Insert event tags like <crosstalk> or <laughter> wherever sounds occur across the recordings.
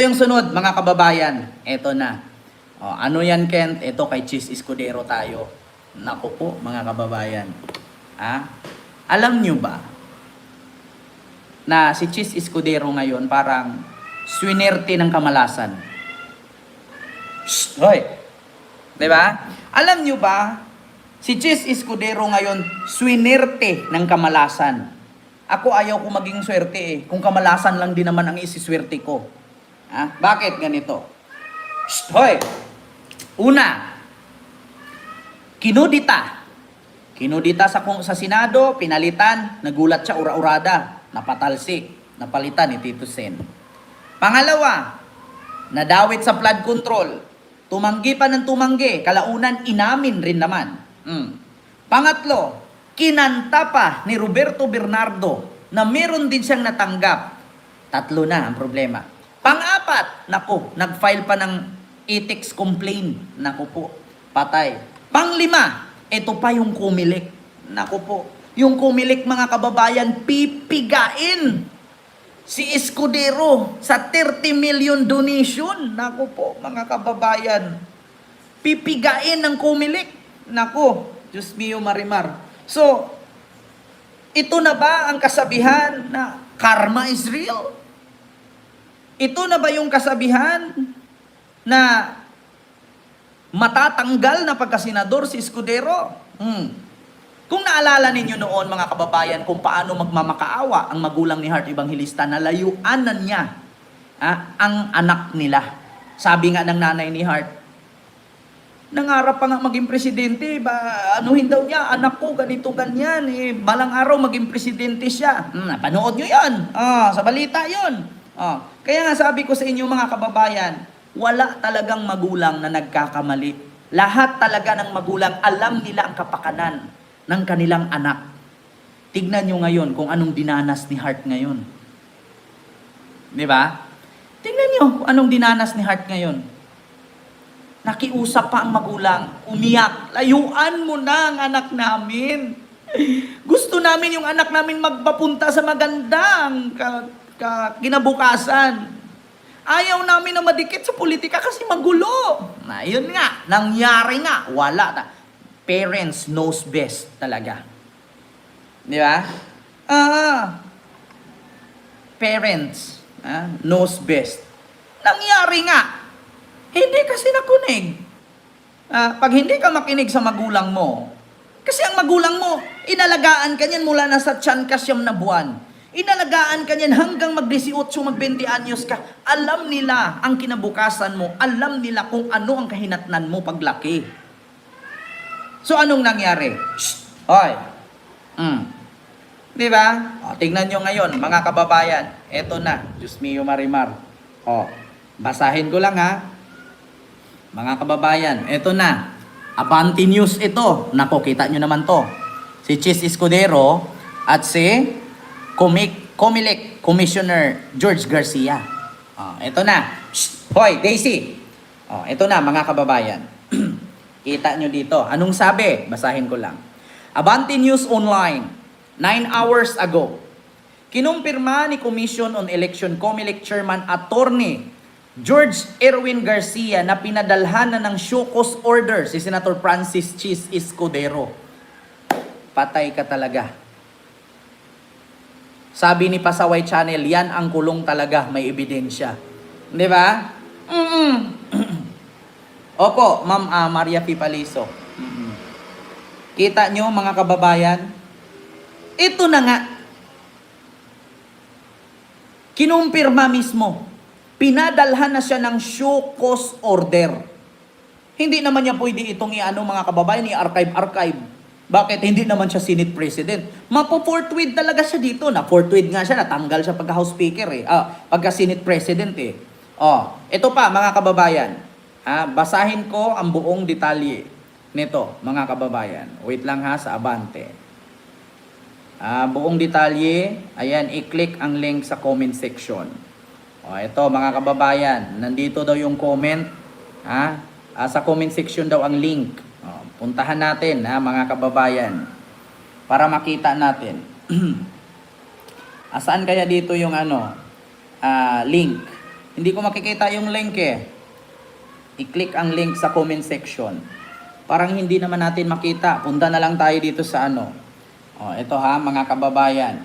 Yung sunod, mga kababayan, eto na. O, ano yan, Kent? Ito kay Cheese Escudero tayo. Naku po, mga kababayan. Ha? Alam nyo ba na si Cheese Escudero ngayon parang swinerte ng kamalasan? Shh! Hoy! 'Di ba? Alam nyo ba, si Cheese Escudero ngayon swinerte ng kamalasan. Ako ayaw ko maging swerte eh. Kung kamalasan lang din naman ang isiswerte ko. Ha? Bakit ganito? Hoy! Una, kinudita. Kinudita sa, sa Senado, pinalitan, nagulat siya ura-urada, napatalsik, napalitan ni Tito Sen. Pangalawa, nadawit sa flood control, tumanggi pa ng tumanggi, kalaunan inamin rin naman. Mm. Pangatlo, kinanta pa ni Roberto Bernardo na meron din siyang natanggap. Tatlo na ang problema. Pang-apat, nako, nag-file pa ng ethics complaint. Nako po, patay. Panglima, ito pa yung kumilik. Nako po, yung kumilik mga kababayan, pipigain si Escudero sa 30 million donation. Nako po, mga kababayan. Pipigain ng kumilik. Nako, Diyos mio marimar. So, ito na ba ang kasabihan na karma is real? Ito na ba yung kasabihan na matatanggal na pagkasenador si Escudero? Hmm. Kung naalala ninyo noon mga kababayan kung paano magmamakaawa ang magulang ni Heart Evangelista na layuanan niya ah, ang anak nila. Sabi nga ng nanay ni Heart, nangarap pa nga maging presidente, ba, anuhin daw niya, anak ko, ganito, ganyan, eh, balang araw maging presidente siya. Hmm, napanood nyo yan, ah, sa balita yon. Ah, kaya nga sabi ko sa inyo mga kababayan, wala talagang magulang na nagkakamali. Lahat talaga ng magulang alam nila ang kapakanan ng kanilang anak. Tignan nyo ngayon kung anong dinanas ni Hart ngayon. Di ba? Tignan nyo kung anong dinanas ni Hart ngayon. Nakiusap pa ang magulang, umiyak, layuan mo na ang anak namin. <laughs> Gusto namin yung anak namin magpapunta sa magandang ka, ka, kinabukasan. Ayaw namin na madikit sa politika kasi magulo. Na, yun nga, nangyari nga, wala. Ta. Parents knows best talaga. Di ba? Ah, parents ah, knows best. Nangyari nga, hindi kasi nakunig. Ah, pag hindi ka makinig sa magulang mo, kasi ang magulang mo, inalagaan ka niyan mula nasa tiyan ka na buwan. Inalagaan ka niyan hanggang mag-18, mag-20 anyos ka. Alam nila ang kinabukasan mo. Alam nila kung ano ang kahinatnan mo paglaki. So, anong nangyari? Shh! Hoy! Mm. Di ba? O, tignan nyo ngayon, mga kababayan. Eto na. Diyos mio marimar. O, basahin ko lang ha. Mga kababayan, eto na. Abante News ito. Nako, kita nyo naman to. Si Chis Escudero at si Comic, Comelec Commissioner George Garcia. Oh, ito na. Shh! Hoy, Daisy. Oh, ito na mga kababayan. <clears throat> Kita nyo dito. Anong sabi? Basahin ko lang. Abante News Online, 9 hours ago. Kinumpirma ni Commission on Election Comelec Chairman Attorney George Erwin Garcia na pinadalhan na ng show cause order si Senator Francis Chis Escudero. Patay ka talaga. Sabi ni Pasaway Channel, yan ang kulong talaga, may ebidensya. Di ba? Mm-mm. <clears throat> Opo, Ma'am ah, Maria Pipaliso. Mm-mm. Kita nyo mga kababayan? Ito na nga. Kinumpirma mismo. Pinadalhan na siya ng show cause order. Hindi naman niya pwede itong i-ano mga kababayan, i-archive-archive. Bakit? Hindi naman siya Senate President. Mapo-forthwith talaga siya dito. Na forthwith nga siya, natanggal siya pagka House Speaker eh. Ah, pagka Senate President eh. Oh, ito pa mga kababayan. Ah, basahin ko ang buong detalye nito, mga kababayan. Wait lang ha sa Abante. Ah, buong detalye, ayan, i-click ang link sa comment section. O, ito mga kababayan, nandito daw yung comment. Ha? Ah, sa comment section daw ang link. Puntahan natin ha, mga kababayan. Para makita natin. <clears throat> Asaan kaya dito yung ano, ah, link? Hindi ko makikita yung link eh. I-click ang link sa comment section. Parang hindi naman natin makita. Punta na lang tayo dito sa ano. Oh, ito ha, mga kababayan.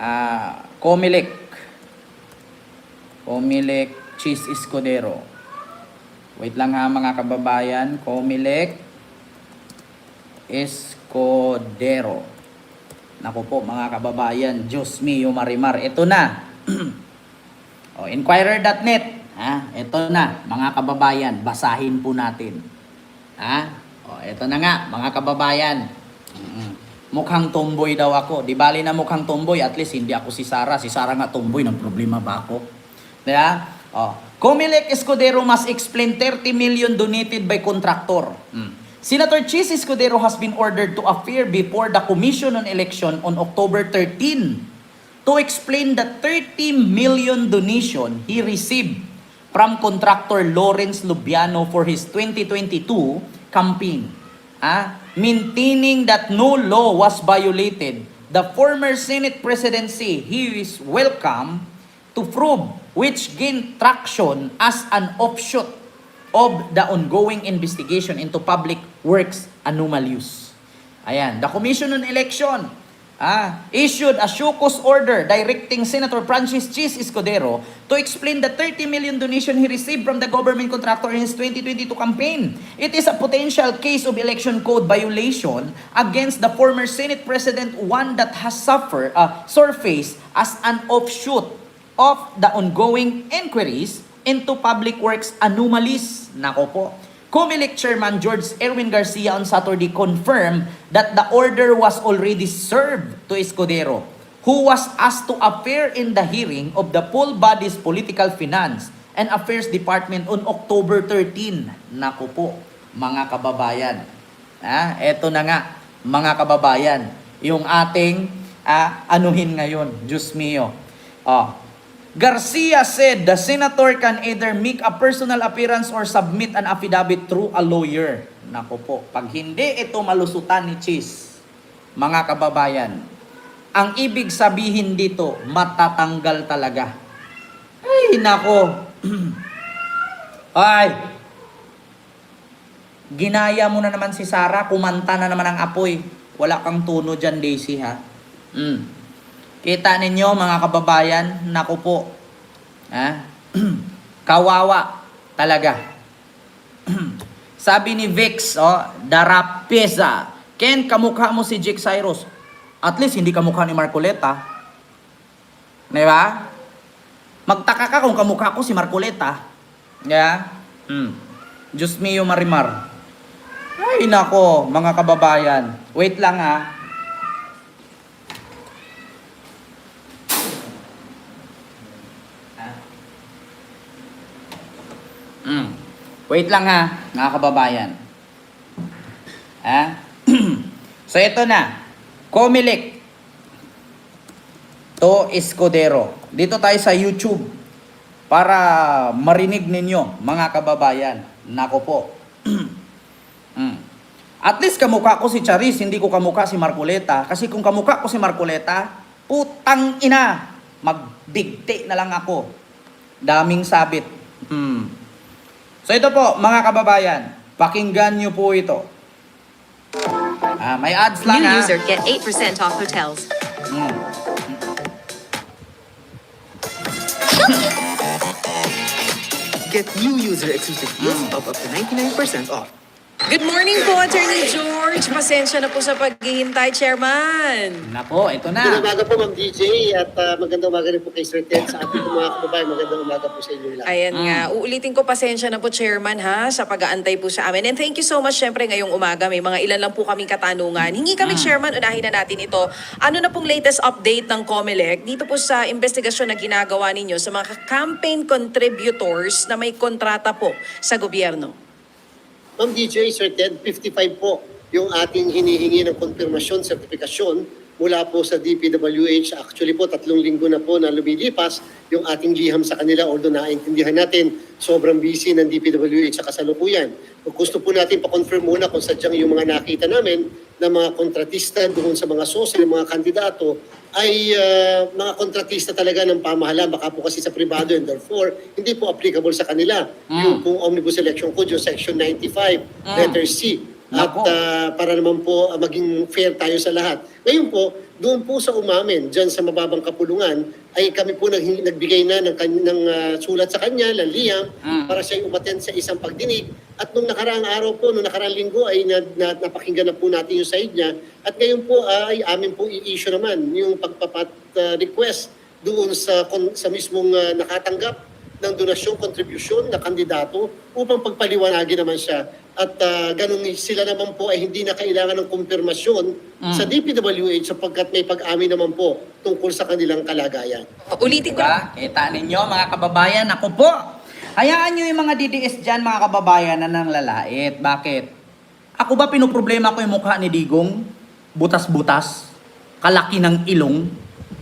Ah, Comelec. Comelec Cheese Escudero. Wait lang ha mga kababayan. Comelec Escudero. Naku po mga kababayan, Diyos mio marimar. Ito na. <clears throat> o, inquirer.net. Ha? Ito na, mga kababayan. Basahin po natin. Ha? O, ito na nga, mga kababayan. Mukhang tomboy daw ako. Di bali na mukhang tomboy, at least hindi ako si Sarah. Si Sarah nga tomboy, ng problema ba ako? Diba? O, Comelec Escudero must explain 30 million donated by contractor. Mm. Senator Chis Escudero has been ordered to appear before the Commission on Election on October 13 to explain the 30 million donation he received from contractor Lawrence Lubiano for his 2022 campaign. Ah, maintaining that no law was violated, the former Senate presidency he is welcome to prove which gained traction as an offshoot of the ongoing investigation into public works anomalies. Ayan, the Commission on Election ah, issued a cause order directing Senator Francis Chis Escudero to explain the 30 million donation he received from the government contractor in his 2022 campaign. It is a potential case of election code violation against the former Senate President, one that has suffered, uh, surfaced as an offshoot of the ongoing inquiries into public works anomalies. Nako po. Comelec Chairman George Erwin Garcia on Saturday confirmed that the order was already served to Escudero, who was asked to appear in the hearing of the full body's Political Finance and Affairs Department on October 13. Nako po, mga kababayan. Ah, eto na nga, mga kababayan, yung ating ah, anuhin ngayon, Diyos mio. Oh, Garcia said the senator can either make a personal appearance or submit an affidavit through a lawyer. Nako po, pag hindi ito malusutan ni Cheese, mga kababayan, ang ibig sabihin dito, matatanggal talaga. Ay, nako. <clears throat> Ay, ginaya mo na naman si Sarah, kumanta na naman ang apoy. Wala kang tuno dyan, Daisy, ha? Mm. Kita ninyo mga kababayan, naku po. Ha? <clears throat> Kawawa talaga. <clears throat> Sabi ni Vix, oh, Darapesa, Ken, kamukha mo si Jake Cyrus. At least hindi kamukha ni Marcoleta. Di ba? Magtaka ka kung kamukha ko si Marcoleta. Yeah? Hmm. Diyos mio marimar. Ay nako, mga kababayan. Wait lang ha. Mm. Wait lang ha, mga kababayan. Ha? <clears throat> so ito na. Comelec to Escudero. Dito tayo sa YouTube para marinig ninyo, mga kababayan. Nako po. <clears throat> mm. At least kamukha ko si Charis, hindi ko kamukha si Marcoleta. Kasi kung kamukha ko si Marcoleta, putang ina, magbigti na lang ako. Daming sabit. Hmm. So ito po, mga kababayan, pakinggan nyo po ito. Ah, may ads lang New ha. user get 8% off hotels. Mm. Get new user exclusive deals of up to 99% off. Good morning po, Attorney George. Pasensya na po sa paghihintay, Chairman. Na po, ito na. Magandang umaga po, Ma'am DJ, at uh, magandang umaga rin po kay Sir Ted sa ating mga kababayan. Magandang umaga po sa inyo lahat. Ayan Mm. nga, uulitin ko pasensya na po, Chairman, ha, sa pag-aantay po sa amin. And thank you so much, syempre, ngayong umaga. May mga ilan lang po kaming katanungan. Hingi kami, Mm. Chairman, unahin na natin ito. Ano na pong latest update ng COMELEC dito po sa investigasyon na ginagawa ninyo sa mga campaign contributors na may kontrata po sa gobyerno? Ma'am DJ, Sir Ted, 55 po yung ating hinihingi ng konfirmasyon, sertifikasyon mula po sa DPWH. Actually po, tatlong linggo na po na lumilipas yung ating GHAM sa kanila. Although naiintindihan natin, sobrang busy ng DPWH sa kasalukuyan. Gusto po natin pa-confirm muna kung sadyang yung mga nakita namin ng mga kontratista doon sa mga source ng mga kandidato ay ah, mga kontratista talaga ng pamahalaan, baka po kasi sa privado and therefore hindi po applicable sa kanila. Yung pong Omnibus Election Code, yung Section 95, letter C. At Nako. ah, para naman po ah, maging fair tayo sa lahat. Ngayon po, doon po sa umamin, dyan sa mababang kapulungan, ay kami po nag, nagbigay na ng, ng ah, sulat sa kanya, laliyam, para siya umaten sa isang pagdinig. At nung nakaraang araw po, nung nakaraang linggo, ay na, na, napakinggan na po natin yung side niya. At ngayon po ay amin po i-issue naman yung pagpapat ah, request doon sa, kon- sa mismong ah, nakatanggap ng donasyon, contribution na kandidato upang pagpaliwanagin naman siya. At ah, ganun sila naman po ay hindi na kailangan ng kumpirmasyon sa DPWH sapagkat may pag-amin naman po tungkol sa kanilang kalagayan. Ulitin ko Diba? Kita ninyo mga kababayan, ako po. Hayaan nyo yung mga DDS dyan mga kababayan na nang lalait. Bakit? Ako ba pinoproblema ko yung mukha ni Digong? Butas-butas? Kalaki ng ilong?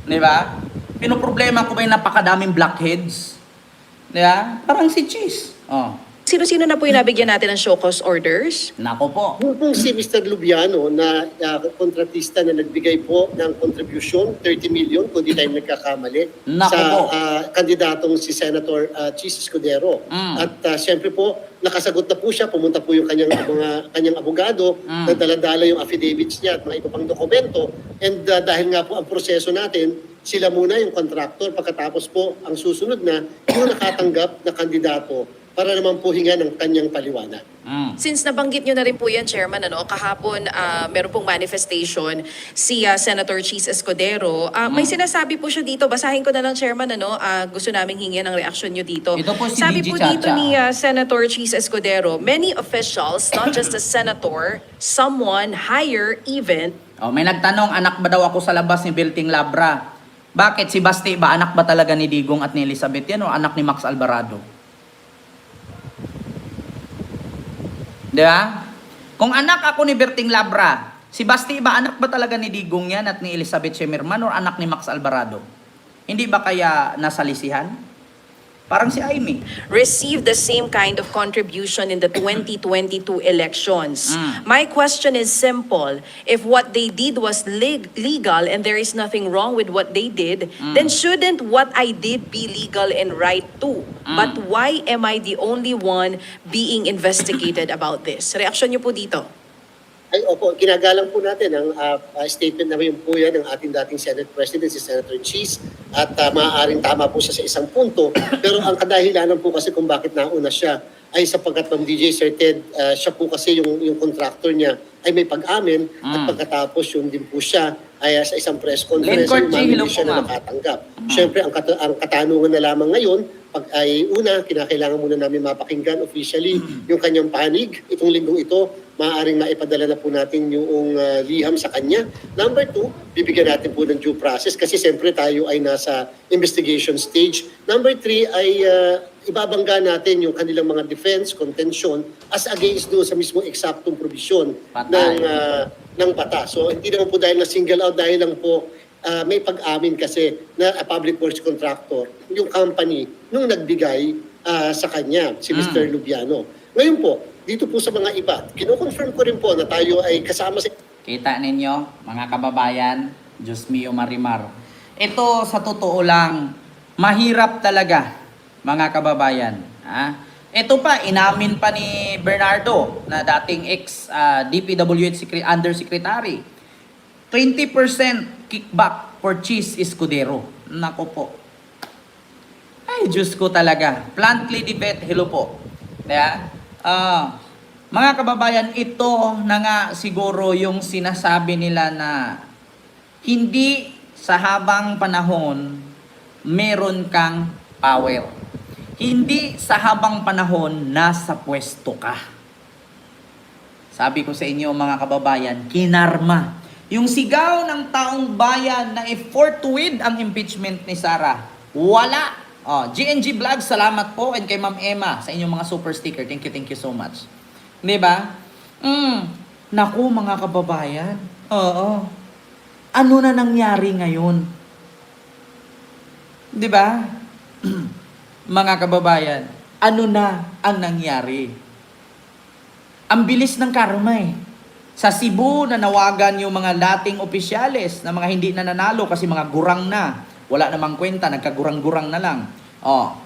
Di ba? Pinoproblema ko ba yung napakadaming blackheads? Di ba? Parang si Cheese. Oh. Sino-sino na po yung nabigyan natin ng show cause orders? Nako po. Yung pong si Mr. Lubiano na ah, kontratista na nagbigay po ng contribution, 30 million kung di tayo nagkakamali, Nako sa po. ah, kandidatong si Senator uh, Chis Escudero. Mm. At ah, siyempre po, nakasagot na po siya, pumunta po yung kanyang, <coughs> mga, kanyang abogado, Mm. na dala yung affidavits niya at mga iba pang dokumento. And ah, dahil nga po ang proseso natin, sila muna yung contractor, pagkatapos po ang susunod na yung nakatanggap na kandidato para naman po hinga ng kanyang paliwanag. Mm. Since nabanggit nyo na rin po yan, Chairman, ano, kahapon ah, meron pong manifestation si ah, Senator Cheese Escudero. Ah, May sinasabi po siya dito, basahin ko na lang, Chairman, ano, ah, gusto naming hingin ang reaksyon nyo dito. Ito po si Sabi DG po Chacha. dito ni ah, Senator Cheese Escudero, many officials, not just a senator, someone higher even, Oh, may nagtanong, anak ba daw ako sa labas ni Belting Labra? Bakit? Si Basti ba? Anak ba talaga ni Digong at ni Elizabeth yan o anak ni Max Alvarado? Di ba? Kung anak ako ni Berting Labra, si Basti ba anak ba talaga ni Digong yan at ni Elizabeth Shemirman o anak ni Max Alvarado? Hindi ba kaya nasa lisihan? Parang si Amy. received the same kind of contribution in the 2022 elections. Mm. My question is simple. If what they did was leg- legal and there is nothing wrong with what they did, then shouldn't what I did be legal and right too? But why am I the only one being investigated about this? Reaksyon niyo po dito. Ay, opo, kinagalang po natin ang ah, statement na yun po yan ng ating dating Senate President, si Senator Cheese, at uh, maaaring tama po siya sa isang punto. Pero ang kadahilanan po kasi kung bakit nauna siya ay sapagkat Ma'am DJ Sir Ted, ah, siya po kasi yung, yung contractor niya ay may pag-amin at Mm. pagkatapos yung din po siya ay sa isang press conference umamin hello din siya na nakatanggap. Siyempre, ang, kata- ang katanungan na lamang ngayon, pag ay una, kinakailangan muna namin mapakinggan officially yung kanyang panig. Itong linggong ito, maaaring maipadala na po natin yung uh, liham sa kanya. Number two, bibigyan natin po ng due process kasi siyempre tayo ay nasa investigation stage. Number three ay uh, ibabangga natin yung kanilang mga defense, contention as against doon sa mismo eksaktong provision ng uh, ng batas. So hindi naman po dahil na single out, dahil lang po ah, may pag-amin kasi na a public works contractor, yung company, nung nagbigay ah, sa kanya, si Mr. Lubiano. Ngayon po, dito po sa mga iba, kino-confirm ko rin po na tayo ay kasama sa Kita ninyo, mga kababayan, Diyos mio marimar. Ito sa totoo lang, mahirap talaga, mga kababayan. Ha? Ito pa, inamin pa ni Bernardo, na dating ex ah, DPWH secre- undersecretary. 20% kickback for Cheese Escudero. Nako po. Ay, Diyos ko talaga. Plantly debate, hello po. Kaya, ah, mga kababayan, ito na nga siguro yung sinasabi nila na hindi sa habang panahon meron kang power. Hindi sa habang panahon nasa pwesto ka. Sabi ko sa inyo mga kababayan, kinarma. Yung sigaw ng taong bayan na i-forthwith ang impeachment ni Sara, wala. Oh, GNG Vlog, salamat po. And kay Ma'am Emma sa inyong mga super sticker. Thank you, thank you so much. Di ba? Mm. Naku, mga kababayan. Oo. Ano na nangyari ngayon? Di ba? <clears throat> mga kababayan, ano na ang nangyari? Ang bilis ng karma eh. Sa Cebu, nanawagan yung mga dating opisyales na mga hindi na nanalo kasi mga gurang na. Wala namang kwenta, nagkagurang-gurang na lang. Oh,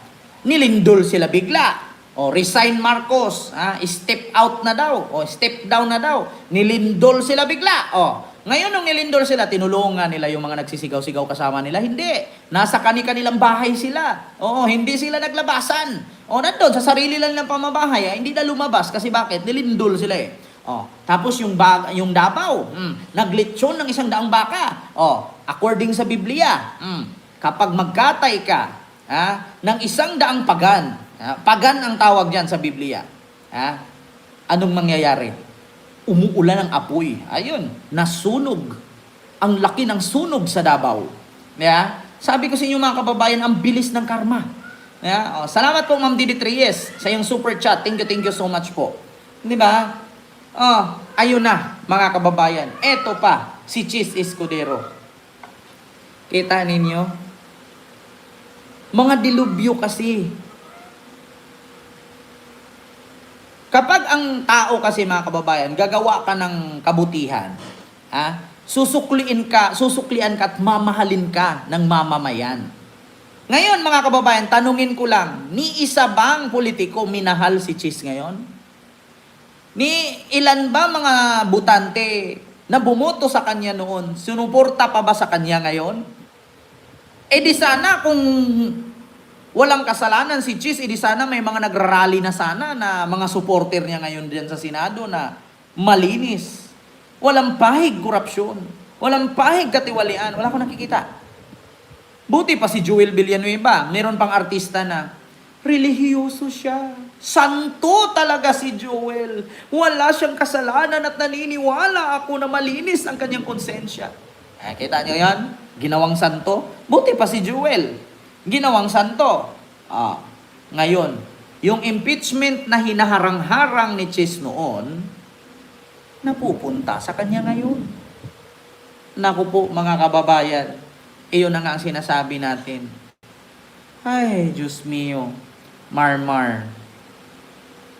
nilindol sila bigla. O, resign Marcos. Ah, step out na daw. O, step down na daw. Nilindol sila bigla. O, ngayon nung nilindol sila, tinulungan nila yung mga nagsisigaw-sigaw kasama nila. Hindi. Nasa kani-kanilang bahay sila. Oo, hindi sila naglabasan. O, nandun, sa sarili lang ng pamabahay, ah, hindi na lumabas. Kasi bakit? Nilindol sila eh. Oh, tapos yung bag, yung Davao, mm, naglitsyon ng isang daang baka. Oh, according sa Biblia, mm, kapag magkatay ka ha, ng isang daang pagan, ha, pagan ang tawag diyan sa Biblia. Ha, anong mangyayari? Umuulan ng apoy. Ayun, nasunog. Ang laki ng sunog sa Davao. Yeah? Sabi ko sa inyo mga kababayan, ang bilis ng karma. Yeah? Oh, salamat po Ma'am Didi Reyes sa iyong super chat. Thank you, thank you so much po. Di ba? Oh, ayun na, mga kababayan. Eto pa, si Cheese Escudero. Kita ninyo? Mga dilubyo kasi. Kapag ang tao kasi mga kababayan, gagawa ka ng kabutihan, ha? susukliin ka, susuklian ka at mamahalin ka ng mamamayan. Ngayon mga kababayan, tanungin ko lang, ni isa bang politiko minahal si Cheese ngayon? Ni ilan ba mga butante na bumoto sa kanya noon, sinuporta pa ba sa kanya ngayon? Eh di sana kung walang kasalanan si Cheese, eh di sana may mga nagrarally na sana na mga supporter niya ngayon diyan sa Senado na malinis. Walang pahig korupsyon. Walang pahig katiwalian. Wala akong nakikita. Buti pa si Joel Villanueva, meron pang artista na relihiyoso siya. Santo talaga si Joel. Wala siyang kasalanan at naniniwala ako na malinis ang kanyang konsensya. Eh, kita niyo yan? Ginawang santo. Buti pa si Joel. Ginawang santo. Ah, ngayon, yung impeachment na hinaharang-harang ni Chis noon, napupunta sa kanya ngayon. Naku po, mga kababayan, iyon na nga ang sinasabi natin. Ay, Diyos mio, marmar.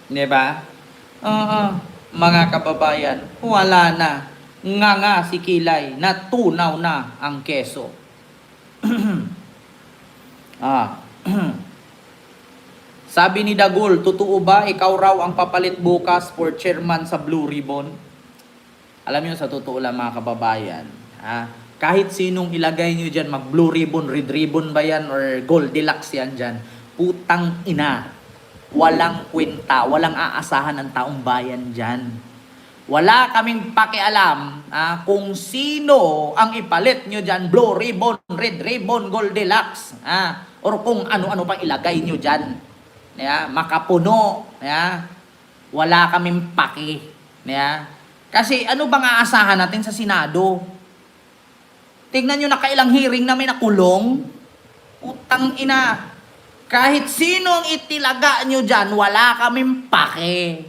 Di ba? Oo, mga kababayan, wala na. Nga nga si Kilay, natunaw na ang keso. <clears throat> ah. <clears throat> Sabi ni Dagul, totoo ba ikaw raw ang papalit bukas for chairman sa Blue Ribbon? Alam niyo sa totoo lang mga kababayan, ha? Kahit sinong ilagay niyo diyan, mag Blue Ribbon, Red Ribbon ba yan or Gold Deluxe yan diyan, putang ina. Walang kwenta, walang aasahan ng taong bayan diyan. Wala kaming pakialam ah, kung sino ang ipalit nyo dyan, blue ribbon, red ribbon, gold deluxe, ah, or kung ano-ano pang ilagay nyo dyan. Yeah, makapuno. Yeah, wala kaming paki. Yeah. Kasi ano bang aasahan natin sa Senado? Tingnan nyo na kailang hearing na may nakulong. Utang ina. Kahit sino ang itilaga nyo dyan, wala kaming pake.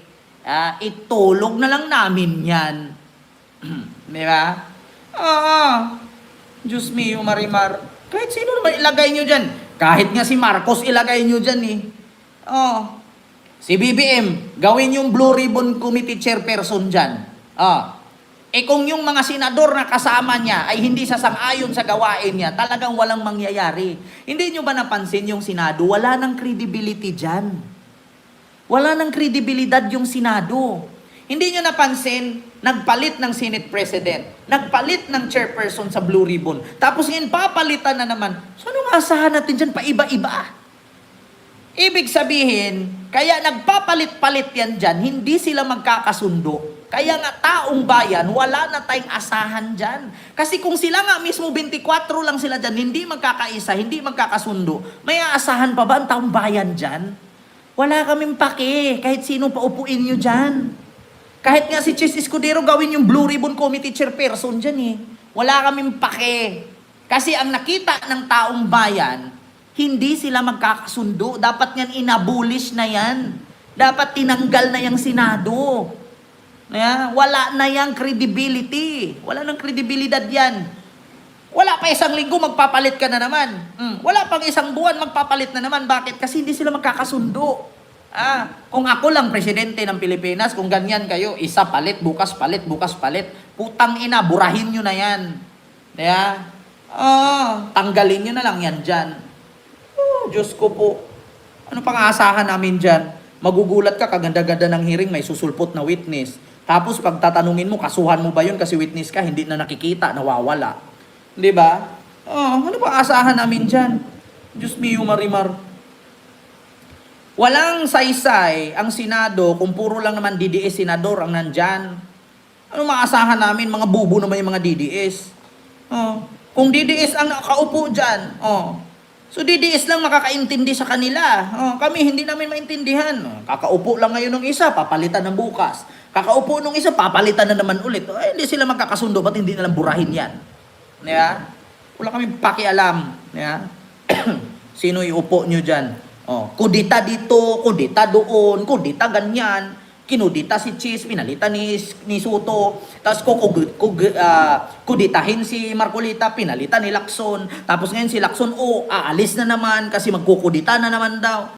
Ah, itulog na lang namin yan. <clears throat> Di ba? Oo. Diyos mio, Marimar. Kahit sino naman ilagay nyo dyan. Kahit nga si Marcos ilagay nyo dyan eh. Oh. Si BBM, gawin yung Blue Ribbon Committee Chairperson dyan. Ah. Eh kung yung mga senador na kasama niya ay hindi sasang-ayon sa gawain niya, talagang walang mangyayari. Hindi nyo ba napansin yung Senado? Wala ng credibility dyan. Wala ng kredibilidad yung Senado. Hindi nyo napansin, nagpalit ng Senate President, nagpalit ng chairperson sa Blue Ribbon, tapos ngayon papalitan na naman. So anong asahan natin dyan? Paiba-iba. Ibig sabihin, kaya nagpapalit-palit yan dyan, hindi sila magkakasundo. Kaya nga taong bayan, wala na tayong asahan dyan. Kasi kung sila nga mismo 24 lang sila dyan, hindi magkakaisa, hindi magkakasundo, may aasahan pa ba ang taong bayan dyan? Wala kaming pake, kahit sino pa upuin nyo dyan. Kahit nga si Chis Escudero gawin yung Blue Ribbon Committee Chairperson dyan eh. Wala kaming pake. Kasi ang nakita ng taong bayan, hindi sila magkakasundo. Dapat yan inabulish na yan. Dapat tinanggal na yung Senado. Yeah, wala na yang credibility. Wala nang kredibilidad yan. Wala pa isang linggo, magpapalit ka na naman. Mm. Wala pang isang buwan, magpapalit na naman. Bakit? Kasi hindi sila magkakasundo. Ah, kung ako lang presidente ng Pilipinas, kung ganyan kayo, isa palit, bukas palit, bukas palit, putang ina, burahin nyo na yan. Kaya, ah, tanggalin nyo na lang yan dyan. Oh, Diyos ko po. Ano pang aasahan namin dyan? Magugulat ka, kaganda-ganda ng hearing, may susulpot na witness. Tapos pag tatanungin mo, kasuhan mo ba yun kasi witness ka, hindi na nakikita, nawawala. Di ba? Oh, ano pang aasahan namin dyan? Diyos mio, Marimar. Walang saysay ang Senado kung puro lang naman DDS senador ang nandyan. Ano maasahan namin? Mga bubo naman yung mga DDS. Oh. Kung DDS ang nakaupo dyan, oh. So DDS lang makakaintindi sa kanila. Oh, kami hindi namin maintindihan. Oh, kakaupo lang ngayon ng isa, papalitan ng bukas. Kakaupo nung isa, papalitan na naman ulit. Oh, eh, hindi sila magkakasundo, ba't hindi nalang burahin yan? Yeah? Wala kami pakialam. Yeah? <clears throat> Sino iupo nyo dyan? Oh, kudita dito, kudita doon, kudita ganyan. Kinudita si Cheese, pinalitan ni, ni Soto. Tapos kukug, kug, ah, kuditahin si Marcolita, pinalitan ni Lacson. Tapos ngayon si Lacson, oh, aalis na naman kasi magkukudita na naman daw.